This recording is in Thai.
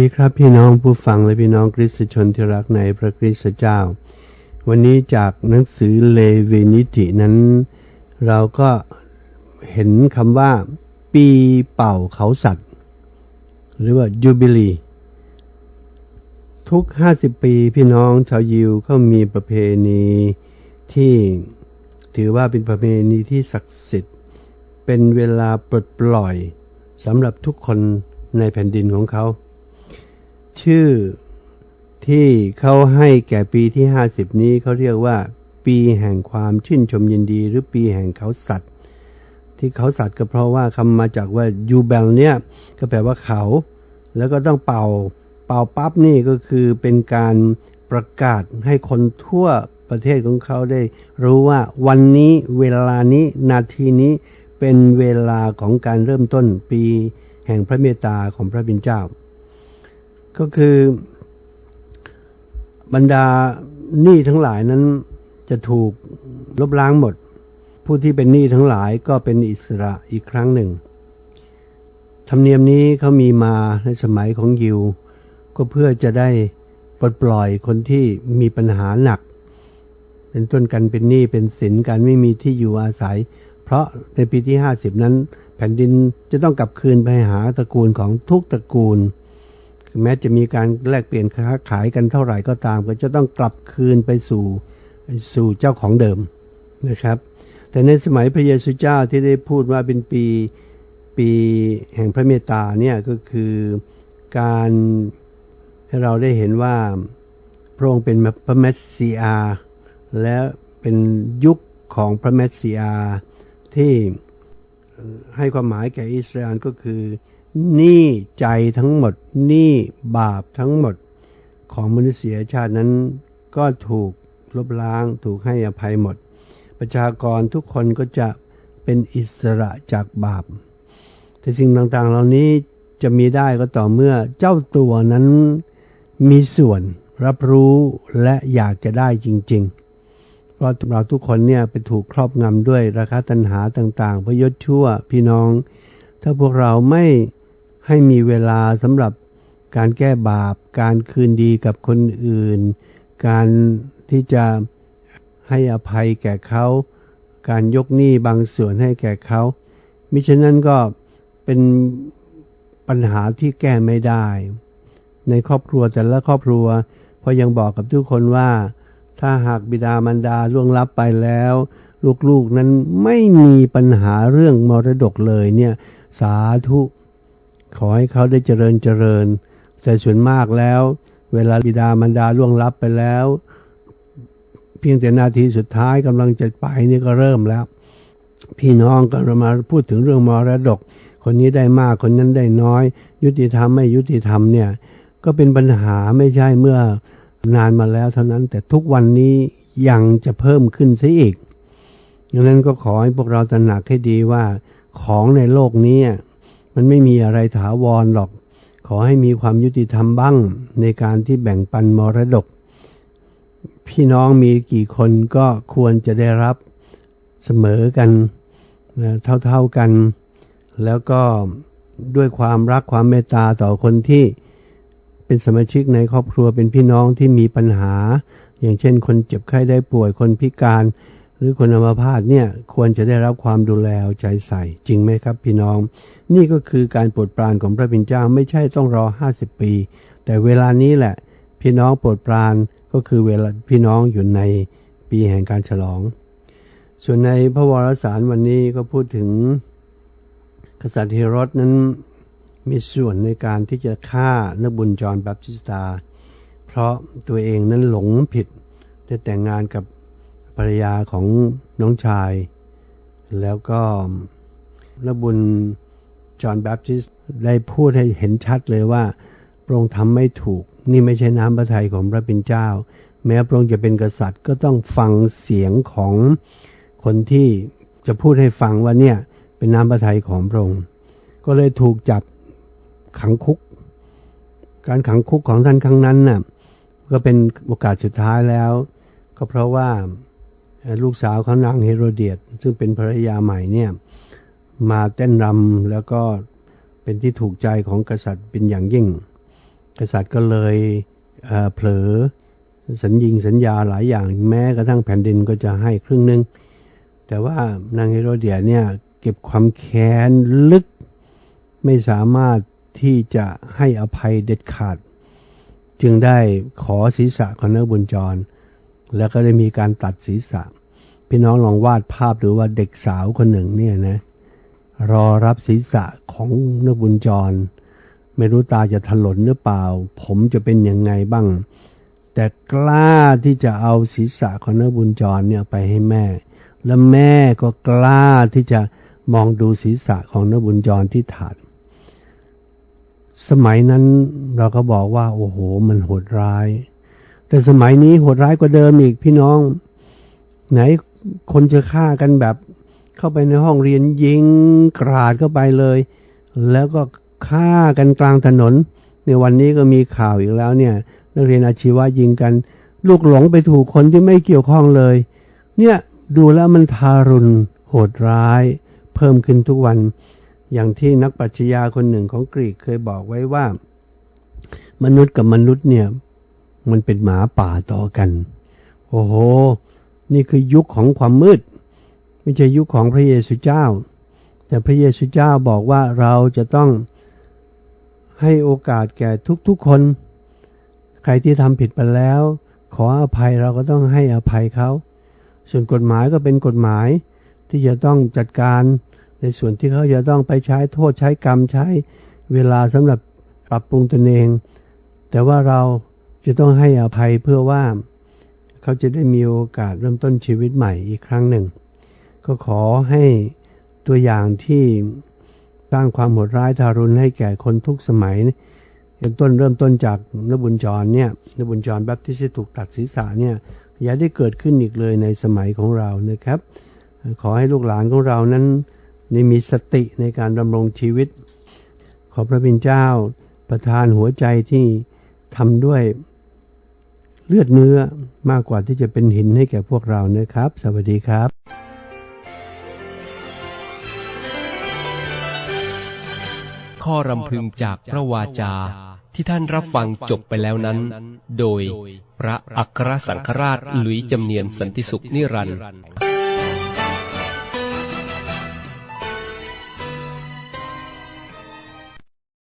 ดีครับพี่น้องผู้ฟังและพี่น้องคริสตชนที่รักในพระคริสตเจ้า วันนี้จากหนังสือเลเวนิตินั้น เราก็เห็นคำว่า ปีเป่าเขาสัตว์ หรือว่าจูบิลีทุก 50 ปีพี่น้องชาวยิวเขามีประเพณีที่ถือว่าเป็นประเพณีที่ศักดิ์สิทธิ์ เป็นเวลาปลดปล่อยสำหรับทุกคนในแผ่นดินของเขา ชื่อที่เขาให้แก่ปีที่50นี้เขาเรียกว่า ปีแห่งความชื่นชมยินดีหรือปีแห่งเขาสัตว์ ที่เขาสัตว์ก็เพราะว่าคำมาจากว่ายูเบลเนี่ยก็แปลว่าเขา แล้วก็ต้องเป่าเป่าปั๊บนี่ก็คือเป็นการประกาศให้คนทั่วประเทศของเขาได้ รู้ว่าวันนี้เวลานี้นาทีนี้เป็นเวลาของการเริ่มต้นปีแห่งพระเมตตาของพระบิดาเจ้า ก็คือบรรดาหนี้ทั้งหลายนั้นจะถูกลบล้างหมด ผู้ที่เป็นหนี้ทั้งหลายก็เป็นอิสระอีกครั้งหนึ่ง ธรรมเนียมนี้เขามีมาในสมัยของยิว ก็เพื่อจะได้ปลดปล่อยคนที่มีปัญหาหนัก เป็นต้นกันเป็นหนี้เป็นสินกันไม่มีที่อยู่อาศัย เพราะในปีที่ 50 นั้น แผ่นดินจะต้องกลับคืนไปหาตระกูลของทุกตระกูล แม้จะมีการแลกเปลี่ยนค้าขายกันเท่าไหร่ก็ตาม ก็จะต้องกลับคืนไปสู่สู่เจ้าของเดิมนะครับ แต่ในสมัยพระเยซูเจ้าที่ได้พูดว่าเป็นปีปีแห่งพระเมตตาเนี่ยก็คือการให้เราได้เห็นว่าพระองค์เป็นพระเมสสิอาและเป็นยุคของพระเมสสิอาที่ให้ความหมายแก่อิสราเอลก็คือ หนี้ใจทั้งหมดหนี้บาปทั้งหมดของมนุษยชาตินั้นก็ถูกลบล้างถูกให้อภัยหมด ประชากรทุกคนก็จะเป็นอิสระจากบาป แต่สิ่งต่างๆ เหล่านี้จะมีได้ก็ต่อเมื่อเจ้าตัวนั้นมีส่วนรับรู้และอยากจะได้จริง ๆ เพราะเราทุกคนเนี่ยไปถูกครอบงำด้วยราคาตัณหาต่างๆพยศชั่วพี่น้อง ถ้าพวกเราไม่ ให้มีเวลาสำหรับการแก้บาป การคืนดีกับคนอื่น การที่จะให้อภัยแก่เขา การยกหนี้บางส่วนให้แก่เขา มิฉะนั้นก็เป็นปัญหาที่แก้ไม่ได้ ในครอบครัวแต่ละครอบครัวเพราะยังบอกกับทุกคนว่า ถ้าหากบิดามารดาล่วงลับไปแล้ว ลูกๆนั้นไม่มีปัญหาเรื่องมรดกเลยเนี่ย สาธุ ขอให้เขาได้เจริญเจริญ แต่ส่วนมากแล้ว เวลาบิดามารดาล่วงลับไปแล้ว เพียงแต่นาทีสุดท้ายกำลังจะไปนี่ก็เริ่มแล้ว พี่น้องก็มาพูดถึงเรื่องมรดก คนนี้ได้มากคนนั้นได้น้อย ยุติธรรมไม่ยุติธรรมเนี่ยก็เป็นปัญหาไม่ใช่เมื่อนานมาแล้วเท่านั้นแต่ทุกวันนี้ยังจะเพิ่มขึ้นซะอีกดังนั้นก็ขอให้พวกเราตระหนักให้ดีว่าของในโลกนี้ มันไม่มีอะไรถาวรหรอก ขอให้มีความยุติธรรมบ้างในการที่แบ่งปันมรดก พี่น้องมีกี่คนก็ควรจะได้รับเสมอกันเท่าๆกัน แล้วก็ด้วยความรักความเมตตาต่อคนที่เป็นสมาชิกในครอบครัวเป็นพี่น้องที่มีปัญหา อย่างเช่น คนเจ็บไข้ได้ป่วยคนพิการ หรือคนอัมพาตเนี่ยควรจะได้รับความดูแลเอาใจใส่ จริงไหมครับพี่น้อง นี่ก็คือการโปรดปรานของพระบิดาเจ้าไม่ใช่ต้องรอ 50 ปี แต่เวลานี้แหละ พี่น้องโปรดปรานก็คือเวลาพี่น้องอยู่ในปีแห่งการฉลอง ส่วนในพระวรสารวันนี้ก็พูดถึงกษัตริย์เฮโรดนั้นมีส่วนในการที่จะฆ่านักบุญจรแบปติสตา เพราะตัวเองนั้นหลงผิดได้แต่งงานกับ ภรรยาของน้องชาย แล้วก็นักบุญจอห์นแบปติสต์ได้พูดให้เห็นชัดเลยว่าพระองค์ทำไม่ถูก นี่ไม่ใช่น้ำพระทัยของพระเป็นเจ้า แม้พระองค์จะเป็นกษัตริย์ก็ต้องฟังเสียงของคนที่จะพูดให้ฟังว่าเนี่ยเป็นน้ำพระทัยของพระองค์ ก็เลยถูกจับขังคุก การขังคุกของท่านครั้งนั้นน่ะก็เป็นโอกาสสุดท้ายแล้ว ก็เพราะว่า ลูกสาวของนางเฮโรเดียตซึ่งเป็นภรรยาใหม่เนี่ยมาเต้นรำแล้วก็เป็นที่ถูกใจของกษัตริย์เป็นอย่างยิ่ง กษัตริย์ก็เลยเเผลอสัญญิงสัญญาหลายอย่างแม้กระทั่งแผ่นดินก็จะให้ครึ่งหนึงแต่ว่านางเฮโรเดียตเนี่ยเก็บความแค้นลึก ไม่สามารถที่จะให้อภัยเด็ดขาด จึงได้ขอศีรษะของนางบุญจร แล้วก็ได้มีการตัดศีรษะ พี่น้องลองวาดภาพดูว่าเด็กสาวคนหนึ่งเนี่ยนะรอรับศีรษะของนกบุญจร ไม่รู้ตาจะถลนหรือเปล่า ผมจะเป็นยังไงบ้าง แต่กล้าที่จะเอาศีรษะของนกบุญจรเนี่ยไปให้แม่ และแม่ก็กล้าที่จะมองดูศีรษะของนกบุญจรที่ถาดสมัยนั้นเราก็บอกว่าโอ้โหมันโหดร้าย แต่สมัยนี้โหดร้ายกว่าเดิมอีกพี่น้อง ไหนคนจะฆ่ากันแบบ เข้าไปในห้องเรียนยิงกราดเข้าไปเลย แล้วก็ฆ่ากันกลางถนน ในวันนี้ก็มีข่าวอีกแล้วเนี่ย นักเรียนอาชีวะยิงกัน ลูกหลงไปถูกคนที่ไม่เกี่ยวข้องเลย เนี่ยดูแล้วมันทารุณโหดร้าย เพิ่มขึ้นทุกวัน อย่างที่นักปรัชญาคนหนึ่งของกรีกเคยบอกไว้ว่า มนุษย์กับมนุษย์เนี่ย มันเป็นหมาป่าต่อกัน โอ้โห นี่คือยุคของความมืด ไม่ใช่ยุคของพระเยซูเจ้า แต่พระเยซูเจ้าบอกว่าเราจะต้องให้โอกาสแก่ทุกๆคน ใครที่ทำผิดไปแล้ว ขออภัยเราก็ต้องให้อภัยเขา ส่วนกฎหมายก็เป็นกฎหมายที่จะต้องจัดการในส่วนที่เขาจะต้องไปใช้โทษใช้กรรมใช้เวลาสำหรับปรับปรุงตนเอง แต่ว่าเรา จะต้องให้อภัยเพื่อว่าเขาจะได้มีโอกาสเริ่มต้นชีวิตใหม่อีกครั้งหนึ่ง ก็ขอให้ตัวอย่างที่สร้างความโหดร้ายทารุณให้แก่คนทุกสมัยเริ่มต้นเริ่มต้นจากนบุญจรเนี่ยนบุญจรแบปทิสถูกตัดศีรษะเนี่ยอย่าได้เกิดขึ้นอีกเลยในสมัยของเรานะครับ ขอให้ลูกหลานของเรานั้นได้มีสติในการดำรงชีวิต ขอพระบิดเจ้าประทานหัวใจที่ทำด้วย เลือดเนื้อมากกว่าที่จะเป็นหินให้แก่พวกเรานะครับ สวัสดีครับข้อรำพึงจากพระวาจาที่ท่านรับฟังจบไปแล้วนั้น โดยพระอัครสังฆราชหลุยจำเนียนสันติสุขนิรันดร์